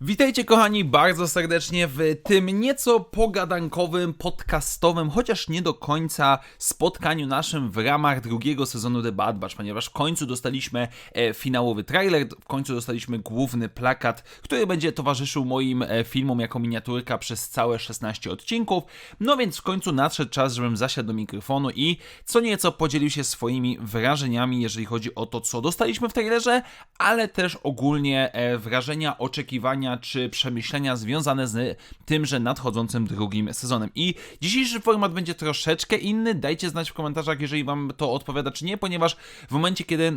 Witajcie kochani bardzo serdecznie w tym nieco pogadankowym, podcastowym, chociaż nie do końca spotkaniu naszym w ramach drugiego sezonu The Bad Batch, ponieważ w końcu dostaliśmy e, finałowy trailer, w końcu dostaliśmy główny plakat, który będzie towarzyszył moim e, filmom jako miniaturka przez całe 16 odcinków. No więc w końcu nadszedł czas, żebym zasiadł do mikrofonu i co nieco podzielił się swoimi wrażeniami, jeżeli chodzi o to, co dostaliśmy w trailerze, ale też ogólnie e, wrażenia, oczekiwania czy przemyślenia związane z tymże nadchodzącym drugim sezonem. I dzisiejszy format będzie troszeczkę inny. Dajcie znać w komentarzach, jeżeli Wam to odpowiada, czy nie, ponieważ w momencie, kiedy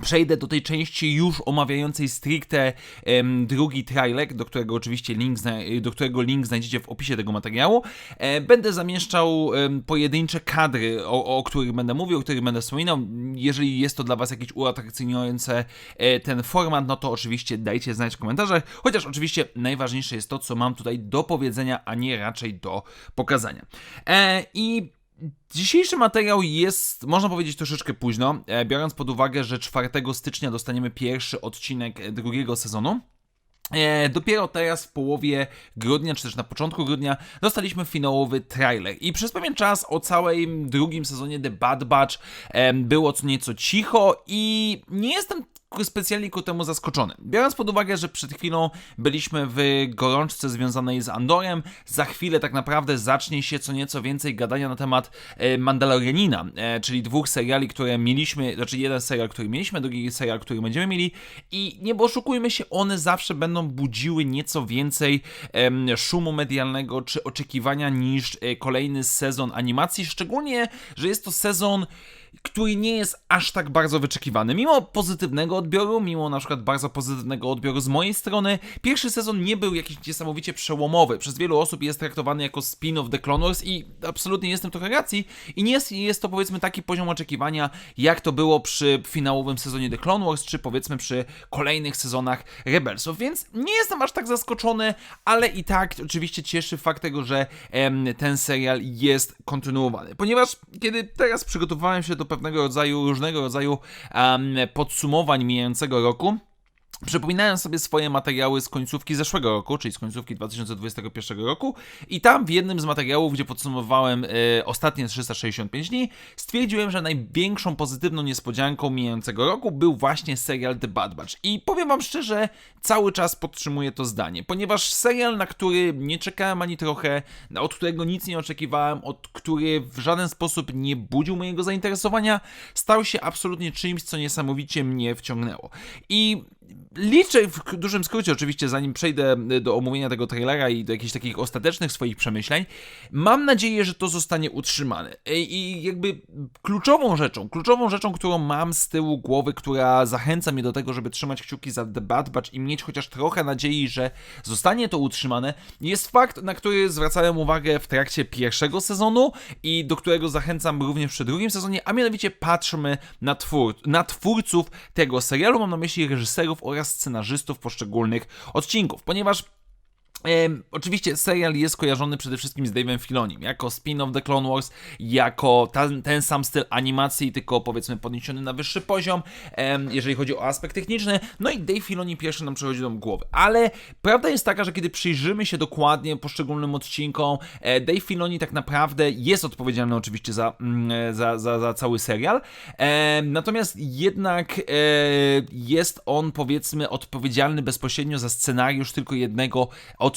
Przejdę do tej części już omawiającej stricte em, drugi trailer, do którego oczywiście link, zna- do którego link znajdziecie w opisie tego materiału. E, będę zamieszczał em, pojedyncze kadry, o, o których będę mówił, o których będę wspominał. Jeżeli jest to dla Was jakieś uatrakcyjniające e, ten format, no to oczywiście dajcie znać w komentarzach. Chociaż oczywiście najważniejsze jest to, co mam tutaj do powiedzenia, a nie raczej do pokazania. E, I Dzisiejszy materiał jest, można powiedzieć, troszeczkę późno, e, biorąc pod uwagę, że 4 stycznia dostaniemy pierwszy odcinek drugiego sezonu. E, dopiero teraz w połowie grudnia, czy też na początku grudnia, dostaliśmy finałowy trailer. I przez pewien czas o całym drugim sezonie The Bad Batch było co nieco cicho i nie jestem specjalnie ku temu zaskoczony. Biorąc pod uwagę, że przed chwilą byliśmy w gorączce związanej z Andorem, za chwilę tak naprawdę zacznie się co nieco więcej gadania na temat e, Mandalorianina, e, czyli dwóch seriali, które mieliśmy, znaczy jeden serial, który mieliśmy, drugi serial, który będziemy mieli i nie oszukujmy się, one zawsze będą budziły nieco więcej szumu medialnego czy oczekiwania niż e, kolejny sezon animacji, szczególnie, że jest to sezon który nie jest aż tak bardzo wyczekiwany. Mimo pozytywnego odbioru, mimo na przykład bardzo pozytywnego odbioru z mojej strony, pierwszy sezon nie był jakiś niesamowicie przełomowy. Przez wielu osób jest traktowany jako spin-off The Clone Wars i absolutnie jestem trochę racji. I nie jest, jest to powiedzmy taki poziom oczekiwania, jak to było przy finałowym sezonie The Clone Wars, czy powiedzmy przy kolejnych sezonach Rebelsów. Więc nie jestem aż tak zaskoczony, ale i tak oczywiście cieszy fakt tego, że em, ten serial jest kontynuowany. Ponieważ kiedy teraz przygotowywałem się do pewnego rodzaju, różnego rodzaju em, podsumowań mijającego roku, Przypominałem sobie swoje materiały z końcówki zeszłego roku, czyli z końcówki 2021 roku, i tam w jednym z materiałów, gdzie podsumowałem e, ostatnie 365 dni, stwierdziłem, że największą pozytywną niespodzianką mijającego roku był właśnie serial The Bad Batch. I powiem Wam szczerze, cały czas podtrzymuję to zdanie, ponieważ serial, na który nie czekałem ani trochę, od którego nic nie oczekiwałem, od który w żaden sposób nie budził mojego zainteresowania, stał się absolutnie czymś, co niesamowicie mnie wciągnęło. I liczę, w dużym skrócie oczywiście, zanim przejdę do omówienia tego trailera i do jakichś takich ostatecznych swoich przemyśleń, mam nadzieję, że to zostanie utrzymane. I i jakby kluczową rzeczą, kluczową rzeczą, którą mam z tyłu głowy, która zachęca mnie do tego, żeby trzymać kciuki za The Bad Batch i mieć chociaż trochę nadziei, że zostanie to utrzymane, jest fakt, na który zwracałem uwagę w trakcie pierwszego sezonu i do którego zachęcam również przy drugim sezonie, a mianowicie patrzmy na, twór, na twórców tego serialu, mam na myśli reżyserów oraz scenarzystów poszczególnych odcinków, ponieważ oczywiście serial jest kojarzony przede wszystkim z Dave'em Filonim, jako spin-off The Clone Wars, jako ten, ten sam styl animacji, tylko powiedzmy podniesiony na wyższy poziom, jeżeli chodzi o aspekt techniczny, no i Dave Filoni pierwszy nam przychodzi do głowy, ale prawda jest taka, że kiedy przyjrzymy się dokładnie poszczególnym odcinkom, e, Dave Filoni tak naprawdę jest odpowiedzialny oczywiście za, mm, za, za, za cały serial, e, natomiast jednak e, jest on powiedzmy odpowiedzialny bezpośrednio za scenariusz tylko jednego odcinka.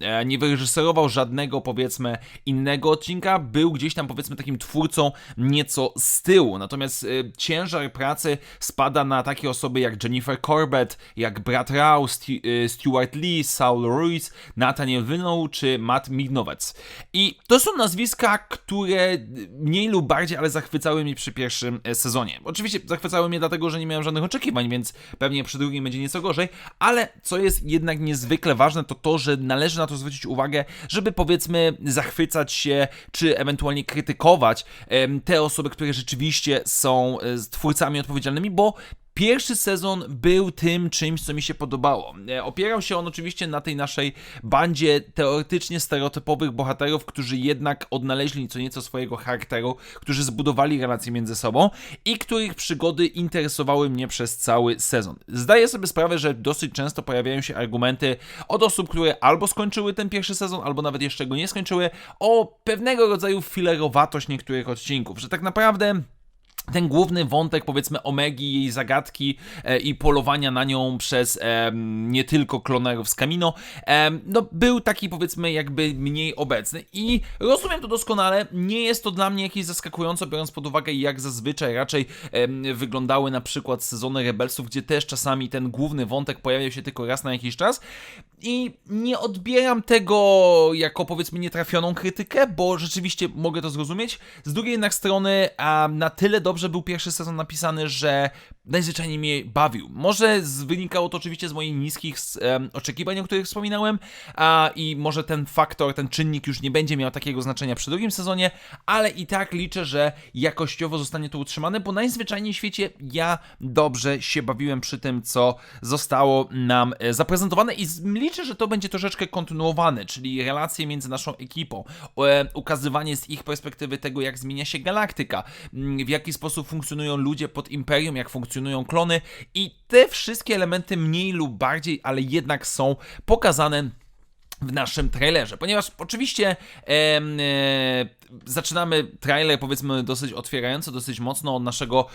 E, Nie wyreżyserował żadnego, powiedzmy, innego odcinka, był gdzieś tam, powiedzmy, takim twórcą nieco z tyłu. Natomiast e, ciężar pracy spada na takie osoby jak Jennifer Corbett, jak Brad Stu- e, Stuart Lee, Saul Ruiz, Nathaniel Wynow czy Matt Mignowec. I to są nazwiska, które mniej lub bardziej, ale zachwycały mnie przy pierwszym sezonie. Oczywiście zachwycały mnie dlatego, że nie miałem żadnych oczekiwań, więc pewnie przy drugim będzie nieco gorzej, ale co jest jednak niezwykle ważne, to to, że należy na to zwrócić uwagę, żeby powiedzmy zachwycać się, czy ewentualnie krytykować te osoby, które rzeczywiście są e, twórcami odpowiedzialnymi, bo Pierwszy sezon był tym czymś, co mi się podobało. E, Opierał się on oczywiście na tej naszej bandzie teoretycznie stereotypowych bohaterów, którzy jednak odnaleźli co nieco swojego charakteru, którzy zbudowali relacje między sobą i których przygody interesowały mnie przez cały sezon. Zdaję sobie sprawę, że dosyć często pojawiają się argumenty od osób, które albo skończyły ten pierwszy sezon, albo nawet jeszcze go nie skończyły, o pewnego rodzaju filerowatość niektórych odcinków, że tak naprawdę ten główny wątek, powiedzmy, Omegi, jej zagadki e, i polowania na nią przez em, nie tylko klonerów z Kamino, em, no był taki, powiedzmy, jakby mniej obecny. I rozumiem to doskonale, nie jest to dla mnie jakieś zaskakujące, biorąc pod uwagę, jak zazwyczaj raczej wyglądały na przykład sezony Rebelsów, gdzie też czasami ten główny wątek pojawiał się tylko raz na jakiś czas. I nie odbieram tego jako, powiedzmy, nietrafioną krytykę, bo rzeczywiście mogę to zrozumieć. Z drugiej jednak strony, a na tyle dobrze był pierwszy sezon napisany, że najzwyczajniej mnie bawił. Może wynikało to oczywiście z moich niskich em, oczekiwań, o których wspominałem, a i może ten faktor, ten czynnik już nie będzie miał takiego znaczenia przy drugim sezonie, ale i tak liczę, że jakościowo zostanie to utrzymane, bo najzwyczajniej w świecie ja dobrze się bawiłem przy tym, co zostało nam e, zaprezentowane i liczę, że to będzie troszeczkę kontynuowane, czyli relacje między naszą ekipą, e, ukazywanie z ich perspektywy tego, jak zmienia się galaktyka, w jaki sposób funkcjonują ludzie pod Imperium, jak funkcjonują klony i te wszystkie elementy mniej lub bardziej, ale jednak są pokazane w naszym trailerze, ponieważ oczywiście em, e, zaczynamy trailer powiedzmy dosyć otwierająco, dosyć mocno od, naszego,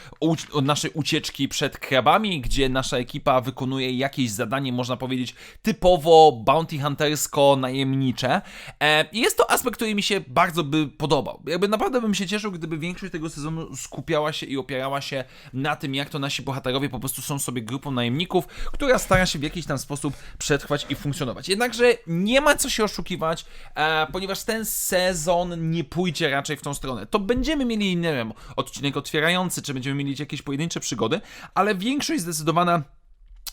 od naszej ucieczki przed krabami, gdzie nasza ekipa wykonuje jakieś zadanie, można powiedzieć, typowo bounty huntersko-najemnicze. E, i jest to aspekt, który mi się bardzo by podobał. Jakby naprawdę bym się cieszył, gdyby większość tego sezonu skupiała się i opierała się na tym, jak to nasi bohaterowie po prostu są sobie grupą najemników, która stara się w jakiś tam sposób przetrwać i funkcjonować. Jednakże nie ma co się oszukiwać, e, ponieważ ten sezon nie pójdzie raczej w tą stronę. To będziemy mieli, nie wiem, odcinek otwierający, czy będziemy mieli jakieś pojedyncze przygody, ale większość zdecydowana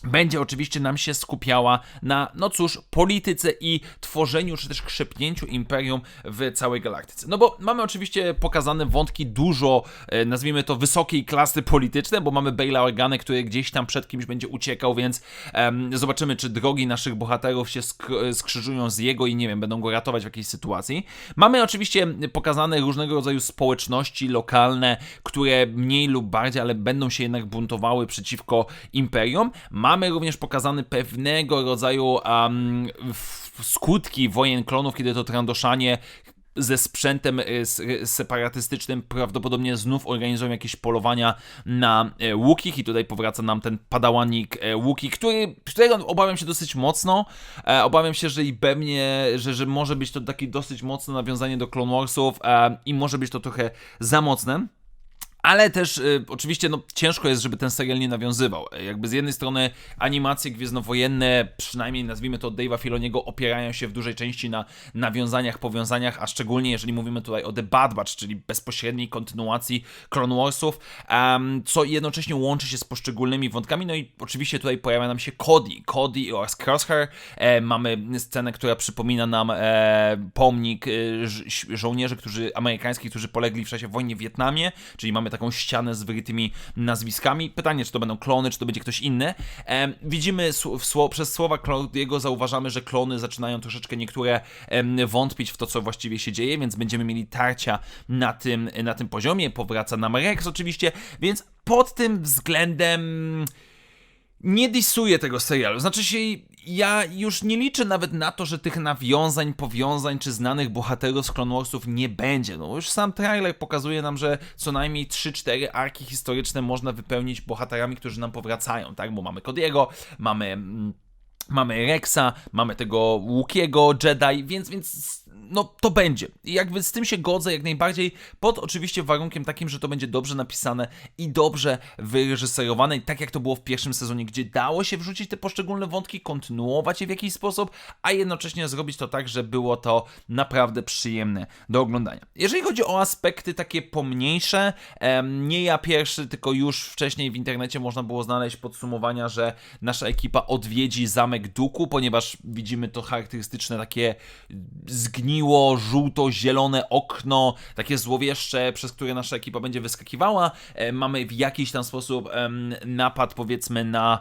będzie oczywiście nam się skupiała na, no cóż, polityce i tworzeniu, czy też krzepnięciu imperium w całej galaktyce. No bo mamy oczywiście pokazane wątki dużo, e, nazwijmy to, wysokiej klasy polityczne, bo mamy Baila Organy, który gdzieś tam przed kimś będzie uciekał, więc zobaczymy, czy drogi naszych bohaterów się sk- skrzyżują z jego i nie wiem, będą go ratować w jakiejś sytuacji. Mamy oczywiście pokazane różnego rodzaju społeczności lokalne, które mniej lub bardziej, ale będą się jednak buntowały przeciwko imperium. Mamy również pokazany pewnego rodzaju um, skutki wojen klonów, kiedy to Trandoszanie ze sprzętem s- y, separatystycznym prawdopodobnie znów organizują jakieś polowania na e, łukich i tutaj powraca nam ten padałanik e, łuki, który, którego obawiam się dosyć mocno. E, obawiam się, że i pewnie, że, że może być to takie dosyć mocne nawiązanie do Clone Warsów e, i może być to trochę za mocne. Ale też y, oczywiście no, ciężko jest, żeby ten serial nie nawiązywał. E, Jakby z jednej strony animacje gwiezdnowojenne, przynajmniej nazwijmy to Dave'a Filoniego, opierają się w dużej części na nawiązaniach, powiązaniach, a szczególnie jeżeli mówimy tutaj o The Bad Batch, czyli bezpośredniej kontynuacji Clone Warsów, em, co jednocześnie łączy się z poszczególnymi wątkami. No i oczywiście tutaj pojawia nam się Cody, Cody oraz Crosshair. E, mamy scenę, która przypomina nam e, pomnik e, żołnierzy, którzy amerykańskich, którzy polegli w czasie wojny w Wietnamie, czyli mamy taką ścianę z wyrytymi nazwiskami. Pytanie, czy to będą klony, czy to będzie ktoś inny. Em, widzimy sło- przez słowa Claudiego zauważamy, że klony zaczynają troszeczkę niektóre em, wątpić w to, co właściwie się dzieje, więc będziemy mieli tarcia na tym, na tym poziomie. Powraca nam Rex oczywiście, więc pod tym względem nie disuję tego serialu. Znaczy się, ja już nie liczę nawet na to, że tych nawiązań, powiązań czy znanych bohaterów z Clone Warsów nie będzie. No już sam trailer pokazuje nam, że co najmniej 3-4 arki historyczne można wypełnić bohaterami, którzy nam powracają, tak? Bo mamy Cody'ego, mamy... mm, Mamy Rexa, mamy tego Łukiego Jedi, więc, więc no to będzie. I jakby z tym się godzę jak najbardziej, pod oczywiście warunkiem takim, że to będzie dobrze napisane i dobrze wyreżyserowane, tak jak to było w pierwszym sezonie, gdzie dało się wrzucić te poszczególne wątki, kontynuować je w jakiś sposób, a jednocześnie zrobić to tak, że było to naprawdę przyjemne do oglądania. Jeżeli chodzi o aspekty takie pomniejsze, nie ja pierwszy, tylko już wcześniej w internecie można było znaleźć podsumowania, że nasza ekipa odwiedzi zamek Duku, ponieważ widzimy to charakterystyczne takie zgniłe zgniło żółto-zielone okno, takie złowieszcze, przez które nasza ekipa będzie wyskakiwała. E, mamy w jakiś tam sposób napad, powiedzmy, na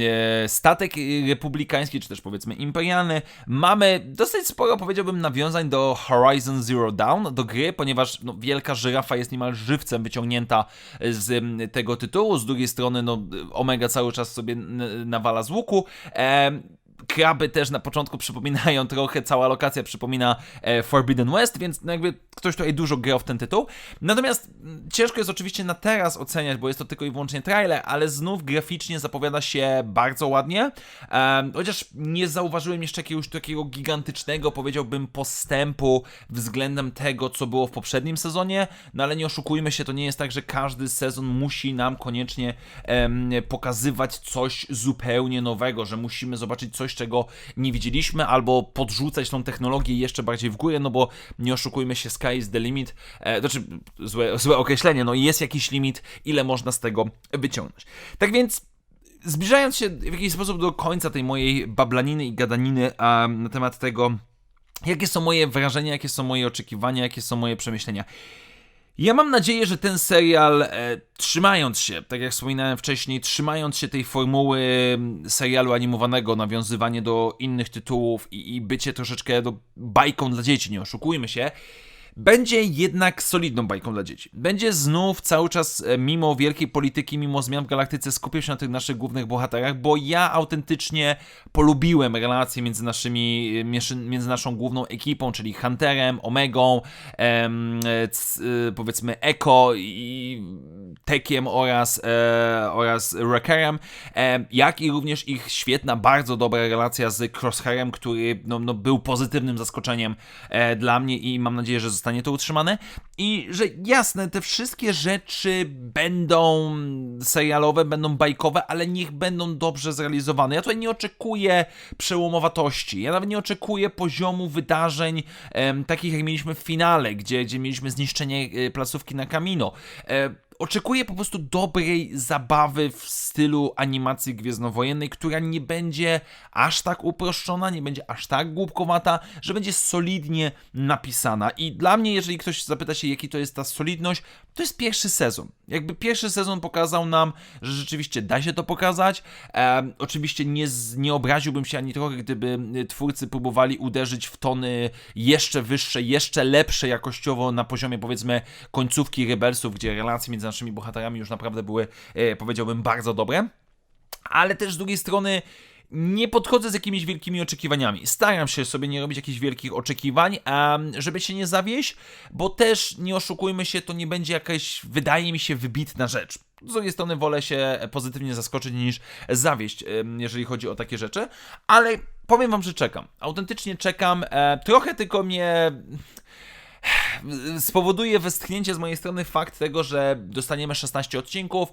e, statek e, republikański, czy też powiedzmy imperialny. Mamy dosyć sporo, powiedziałbym, nawiązań do Horizon Zero Dawn, do gry, ponieważ no, wielka żyrafa jest niemal żywcem wyciągnięta z tego tytułu. Z drugiej strony, no, Omega cały czas sobie nawala z łuku. Kraby też na początku przypominają trochę, cała lokacja przypomina e, Forbidden West, więc no jakby ktoś tutaj dużo grał w ten tytuł. Natomiast mm, ciężko jest oczywiście na teraz oceniać, bo jest to tylko i wyłącznie trailer, ale znów graficznie zapowiada się bardzo ładnie. Chociaż nie zauważyłem jeszcze jakiegoś takiego gigantycznego, powiedziałbym, postępu względem tego, co było w poprzednim sezonie, no ale nie oszukujmy się, to nie jest tak, że każdy sezon musi nam koniecznie pokazywać coś zupełnie nowego, że musimy zobaczyć coś, czego nie widzieliśmy, albo podrzucać tą technologię jeszcze bardziej w górę, no bo nie oszukujmy się, sky is the limit, e, znaczy złe, złe określenie, no jest jakiś limit, ile można z tego wyciągnąć. Tak więc zbliżając się w jakiś sposób do końca tej mojej bablaniny i gadaniny na temat tego, jakie są moje wrażenia, jakie są moje oczekiwania, jakie są moje przemyślenia. Ja mam nadzieję, że ten serial, e, trzymając się, tak jak wspominałem wcześniej, trzymając się tej formuły mm, serialu animowanego, nawiązywanie do innych tytułów i, i bycie troszeczkę do bajką dla dzieci, nie oszukujmy się, będzie jednak solidną bajką dla dzieci. Będzie znów cały czas, e, mimo wielkiej polityki, mimo zmian w galaktyce, skupiał się na tych naszych głównych bohaterach, bo ja autentycznie polubiłem relacje między naszymi, e, między- naszą główną ekipą, czyli Hunterem, Omegą, em, e, c, powiedzmy Eko i Tekiem oraz, e, oraz Wreckerem, e, jak i również ich świetna, bardzo dobra relacja z Crosshairem, który no, no, był pozytywnym zaskoczeniem e, dla mnie i mam nadzieję, że zostanie to utrzymane. I że jasne, te wszystkie rzeczy będą serialowe, będą bajkowe, ale niech będą dobrze zrealizowane. Ja tutaj nie oczekuję przełomowatości, ja nawet nie oczekuję poziomu wydarzeń em, takich, jak mieliśmy w finale, gdzie, gdzie mieliśmy zniszczenie e, placówki na Kamino. E, Oczekuję po prostu dobrej zabawy w stylu animacji gwiezdnowojennej, która nie będzie aż tak uproszczona, nie będzie aż tak głupkowata, że będzie solidnie napisana. I dla mnie, jeżeli ktoś zapyta się, jaki to jest ta solidność, to jest pierwszy sezon. Jakby pierwszy sezon pokazał nam, że rzeczywiście da się to pokazać. E, oczywiście nie, nie obraziłbym się ani trochę, gdyby y, twórcy próbowali uderzyć w tony jeszcze wyższe, jeszcze lepsze jakościowo na poziomie powiedzmy końcówki Rebelsów, gdzie relacje między naszymi bohaterami już naprawdę były, e, powiedziałbym, bardzo dobre. Ale też z drugiej strony nie podchodzę z jakimiś wielkimi oczekiwaniami. Staram się sobie nie robić jakichś wielkich oczekiwań, żeby się nie zawieść, bo też nie oszukujmy się, to nie będzie jakaś, wydaje mi się, wybitna rzecz. Z drugiej strony wolę się pozytywnie zaskoczyć niż zawieść, jeżeli chodzi o takie rzeczy, ale powiem wam, że czekam. Autentycznie czekam. E, trochę tylko mnie spowoduje westchnięcie z mojej strony fakt tego, że dostaniemy 16 odcinków,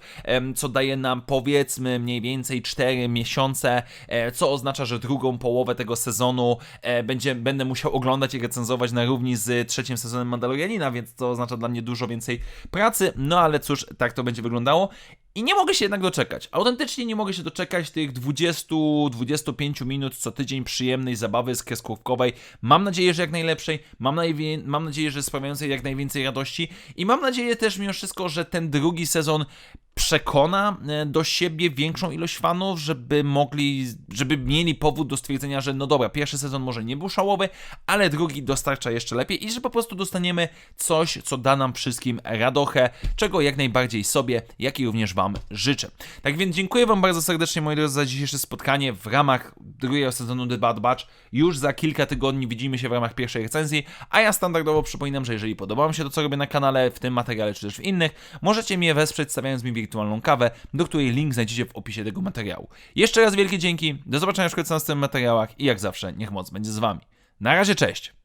co daje nam powiedzmy mniej więcej 4 miesiące, e, co oznacza, że drugą połowę tego sezonu e, będzie, będę musiał oglądać i recenzować na równi z trzecim sezonem Mandalorianina, więc to oznacza dla mnie dużo więcej pracy, no ale cóż, tak to będzie wyglądało. I nie mogę się jednak doczekać. Autentycznie nie mogę się doczekać tych 20-25 minut co tydzień przyjemnej zabawy z kreskówkowej. Mam nadzieję, że jak najlepszej. Mam, mam nadzieję, że sprawiającej jak najwięcej radości. I mam nadzieję też mimo wszystko, że ten drugi sezon przekona e, do siebie większą ilość fanów, żeby mogli, żeby mieli powód do stwierdzenia, że no dobra, pierwszy sezon może nie był szałowy, ale drugi dostarcza jeszcze lepiej i że po prostu dostaniemy coś, co da nam wszystkim radochę, czego jak najbardziej sobie, jak i również Wam życzę. Tak więc dziękuję Wam bardzo serdecznie, moi drodzy, za dzisiejsze spotkanie w ramach drugiego sezonu The Bad Batch. Już za kilka tygodni widzimy się w ramach pierwszej recenzji, a ja standardowo przypominam, że jeżeli podoba Wam się to, co robię na kanale, w tym materiale, czy też w innych, możecie mnie wesprzeć stawiając mi wirtualną kawę, do której link znajdziecie w opisie tego materiału. Jeszcze raz wielkie dzięki, do zobaczenia w następnych materiałach i jak zawsze, niech moc będzie z Wami. Na razie, cześć!